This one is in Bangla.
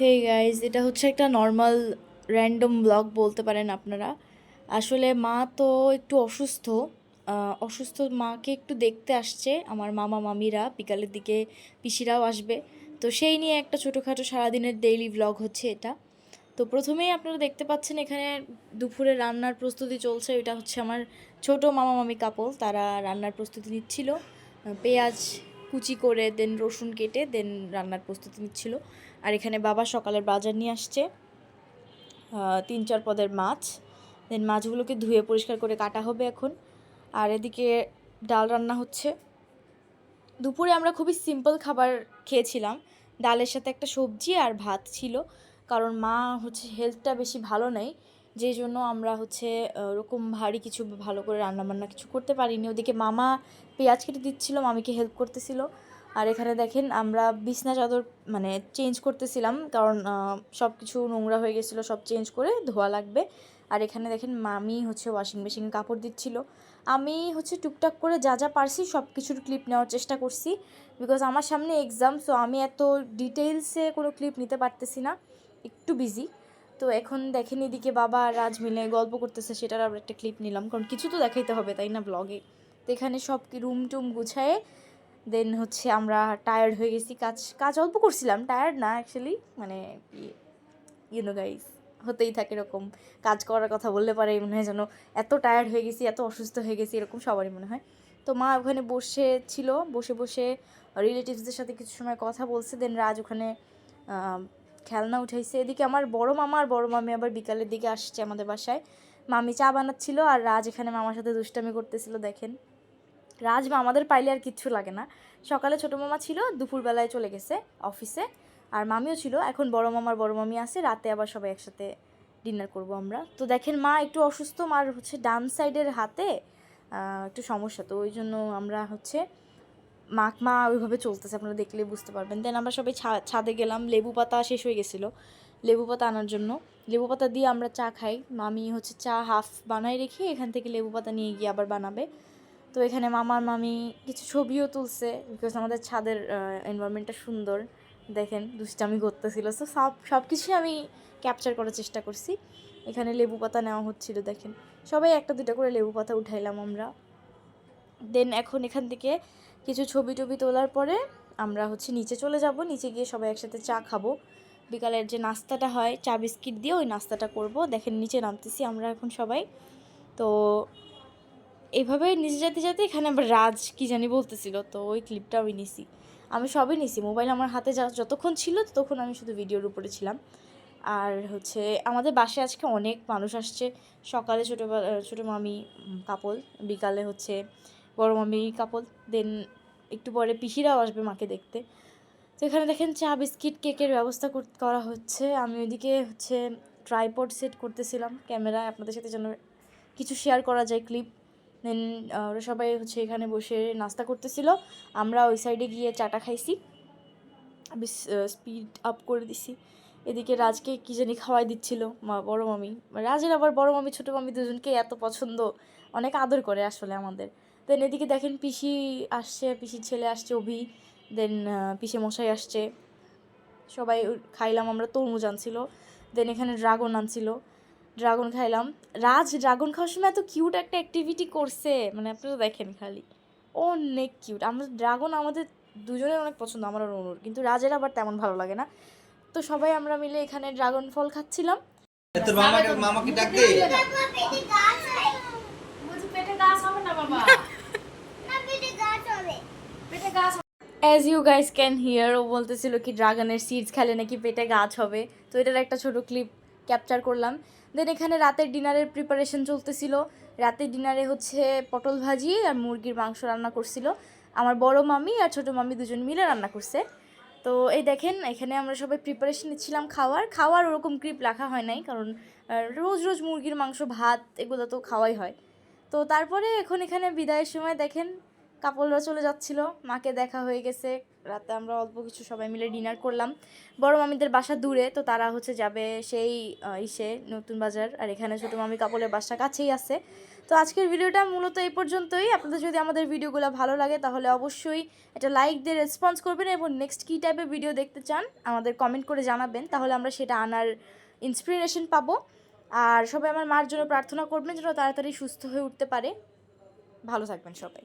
হে গাইজ এটা হচ্ছে একটা নর্মাল র্যান্ডম ব্লগ বলতে পারেন আপনারা। আসলে মা তো একটু অসুস্থ অসুস্থ মাকে একটু দেখতে আসছে, আমার মামা মামিরা, বিকালের দিকে পিসিরাও আসবে। তো সেই নিয়ে একটা ছোটোখাটো সারাদিনের ডেইলি ব্লগ হচ্ছে এটা। তো প্রথমেই আপনারা দেখতে পাচ্ছেন এখানে দুপুরে রান্নার প্রস্তুতি চলছে, এটা হচ্ছে আমার ছোট মামা মামি কাপল তারা রান্নার প্রস্তুতি নিচ্ছিল। পেঁয়াজ কুচি করে দেন রসুন কেটে দেন রান্নার প্রস্তুতি নিচ্ছিল। আর এখানে বাবা সকালের বাজার নিয়ে আসছে তিন চার পদের মাছ। দেন মাছগুলোকে ধুয়ে পরিষ্কার করে কাটা হবে এখন। আর এদিকে ডাল রান্না হচ্ছে। দুপুরে আমরা খুবই সিম্পল খাবার খেয়েছিলাম। ডালের সাথে একটা সবজি আর ভাত ছিল, কারণ মা হচ্ছে হেলথটা বেশি ভালো নেই। যেই জন্য আমরা হচ্ছে ওরকম ভারী কিছু ভালো করে রান্নাবান্না কিছু করতে পারিনি। ওদিকে মামা পেঁয়াজ কেটে দিচ্ছিল, মামিকে হেল্প করতেছিল। আর এখানে দেখেন আমরা বিছনা চাদর মানে চেঞ্জ করতেছিলাম, কারণ সব কিছু নোংরা হয়ে গেছিল, সব চেঞ্জ করে ধোয়া লাগবে। আর এখানে দেখেন মামি হচ্ছে ওয়াশিং মেশিনে কাপড় দিচ্ছিল। আমি হচ্ছে টুকটাক করে যা যা পারছি সব কিছুর ক্লিপ নেওয়ার চেষ্টা করছি বিকজ আমার সামনে এক্সাম সো আমি এত ডিটেলসে কোনো ক্লিপ নিতে পারতেছি না। একটু বিজি তো এখন দেখেন এদিকে বাবা আর রাজ মিলে গল্প করতেছে, সেটার আবার একটা ক্লিপ নিলাম, কারণ কিছু তো দেখাইতে হবে, তাই না ব্লগে তো এখানে সব রুম টুম গুছায়ে দেন হচ্ছে আমরা টায়ার্ড হয়ে গেছি, কাজ কাজ অল্প করছিলাম টায়ার্ড না অ্যাকচুয়ালি মানে ইউনো গাইস হতেই থাকে এরকম, কাজ করার কথা বললে পারে, মনে হয় যেন এত টায়ার্ড হয়ে গেছি, এত অসুস্থ হয়ে গেছি, এরকম সবারই মনে হয়। তো মা ওখানে বসে ছিল, বসে বসে রিলেটিভসদের সাথে কিছু সময় কথা বলছে দেন রাজ ওখানে খেলনা উঠাইছে। এদিকে আমার বড় মামা আর বড় মামি আবার বিকালের দিকে আসছে আমাদের বাসায়। মামি চা বানাচ্ছিল আর রাজ এখানে মামার সাথে দুষ্টামি করতেছিল, দেখেন। রাজ মা আমাদের পাইলে আর কিচ্ছু লাগে না। সকালে ছোটো মামা ছিল, দুপুরবেলায় চলে গেছে অফিসে। আর মামিও ছিল, এখন বড় মামার বড় মামি আছে, রাতে আবার সবাই একসাথে ডিনার করব আমরা। তো দেখেন মা একটু অসুস্থ, মার হচ্ছে ডান সাইডের হাতে একটু সমস্যা, তো ওই জন্য আমরা হচ্ছে মাক মা ওইভাবে চলতেছে, আপনারা দেখলে বুঝতে পারবেন। দেন আমরা সবাই ছাদে গেলাম, লেবু পাতা শেষ হয়ে গেছিল, লেবু পাতা আনার জন্য। লেবু পাতা দিয়ে আমরা চা খাই, মামি হচ্ছে চা হাফ বানাই রেখে এখান থেকে লেবু পাতা নিয়ে গিয়ে আবার বানাবে। তো এখানে মামার মামি কিছু ছবিও তুলছে বিকজ আমাদের ছাদের এনভায়রনমেন্টটা সুন্দর। দেখেন দুষ্টামি করতেছিল। সো সব সব কিছুই আমি ক্যাপচার করার চেষ্টা করছি। এখানে লেবু পাতা নেওয়া হচ্ছিল, দেখেন। সবাই একটা দুটো করে লেবু পাতা উঠাইলাম আমরা। দেন এখন এখান থেকে কিছু ছবি টবি তোলার পরে আমরা হচ্ছে নিচে চলে যাব। নিচে গিয়ে সবাই একসাথে চা খাব। বিকালের যে নাস্তাটা হয়, চা বিস্কিট দিয়ে ওই নাস্তাটা করব। দেখেন নিচে নামতেছি আমরা এখন সবাই। তো এইভাবে নিচে যেতে যেতে এখানে আবার রাজ কি জানি বলতেছিল, তো ওই ক্লিপটা আমি নিছি। আমি সবই নিছি মোবাইল আমার হাতে যা যতক্ষণ ছিল ততক্ষণ আমি শুধু ভিডিওর উপরে ছিলাম। আর হচ্ছে আমাদের বাসায় আজকে অনেক মানুষ আসছে। সকালে ছোটো ছোটো মামি কাপল, বিকালে হচ্ছে বড় মামি কাপল দেন একটু পরে পিসিরাও আসবে মাকে দেখতে। তো এখানে দেখেন চা, বিস্কিট, কেকের ব্যবস্থা করা হচ্ছে। আমি ওইদিকে হচ্ছে ট্রাইপড সেট করতেছিলাম ক্যামেরা আপনাদের সাথে যেন কিছু শেয়ার করা যায় ক্লিপ দেন ওরা সবাই হচ্ছে এখানে বসে নাস্তা করতেছিল। আমরা ওই সাইডে গিয়ে চাটা খাইছি। আমি স্পিড আপ করে দিছি। এদিকে রাজকে কী জানি খাওয়াই দিচ্ছিল মা, বড় মামি। রাজের আবার বড় মামি, ছোটো মামি দুজনকে এত পছন্দ। অনেক আদর করে আসলে আমাদের। দেন এদিকে দেখেন পিসি আসছে পিসির ছেলে আসছে অভি। দেন পিসে মশাই আসছে। সবাই খাইলাম আমরা তরমুজ আনছিল। দেন এখানে ড্রাগন আনছিল। ড্রাগন খাইলাম। রাজ ড্রাগন খাওয়ার সময় এত কিউট একটা অ্যাক্টিভিটি করছে। মানে আপনারা দেখেন খালি। অনেক কিউট আমরা ড্রাগন আমাদের দুজনের অনেক পছন্দ আমার আর অনুর। কিন্তু রাজের আবার তেমন ভালো লাগে না। তো সবাই আমরা মিলে এখানে ড্রাগন ফল খাচ্ছিলাম। তোর মামাকে মামাকে ডাক দে। পেটে গাছ হবে না বাবা? As you guys can hear ও বলতেছিল কি ড্রাগনের সিডস খেলে নাকি পেটে গাছ হবে। তো এটার একটা ছোট ক্লিপ ক্যাপচার করলাম। দেন এখানে রাতের ডিনারের প্রিপারেশন চলতেছিল। রাতের ডিনারে হচ্ছে পটল ভাজি আর মুরগির মাংস রান্না করছিল। আমার বড় মামি আর ছোট মামি দুজন মিলে রান্না করছে। তো এই দেখেন, এখানে আমরা সবাই প্রিপারেশন নিচ্ছিলাম খাওয়ার। খাওয়ার ওরকম ক্লিপ রাখা হয় নাই, কারণ রোজ রোজ মুরগির মাংস, ভাত, এগুলো তো খাওয়াই হয়। তো তারপরে এখন এখানে বিদায়ের সময় দেখেন কাপড়রা চলে যাচ্ছিল, মাকে দেখা হয়ে গেছে। রাতে আমরা অল্প কিছু সবাই মিলে ডিনার করলাম। বড় মামিদের বাসা দূরে, তো তারা হচ্ছে যাবে সেই ইসে নতুন বাজার, আর এখানে ছোটো মামি কাপড়ের বাসা কাছেই আছে। তো আজকের ভিডিওটা মূলত এই পর্যন্তই। আপনাদের যদি আমাদের ভিডিওগুলো ভালো লাগে, তাহলে অবশ্যই এটা লাইক দিয়ে রেসপন্স করবেন এবং নেক্সট কী টাইপের ভিডিও দেখতে চান, আমাদের কমেন্ট করে জানাবেন। তাহলে আমরা সেটা আনার ইন্সপিরেশন পাবো। আর সবাই আমার মার জন্য প্রার্থনা করবেন, যেন তাড়াতাড়ি সুস্থ হয়ে উঠতে পারে। ভালো থাকবেন সবাই।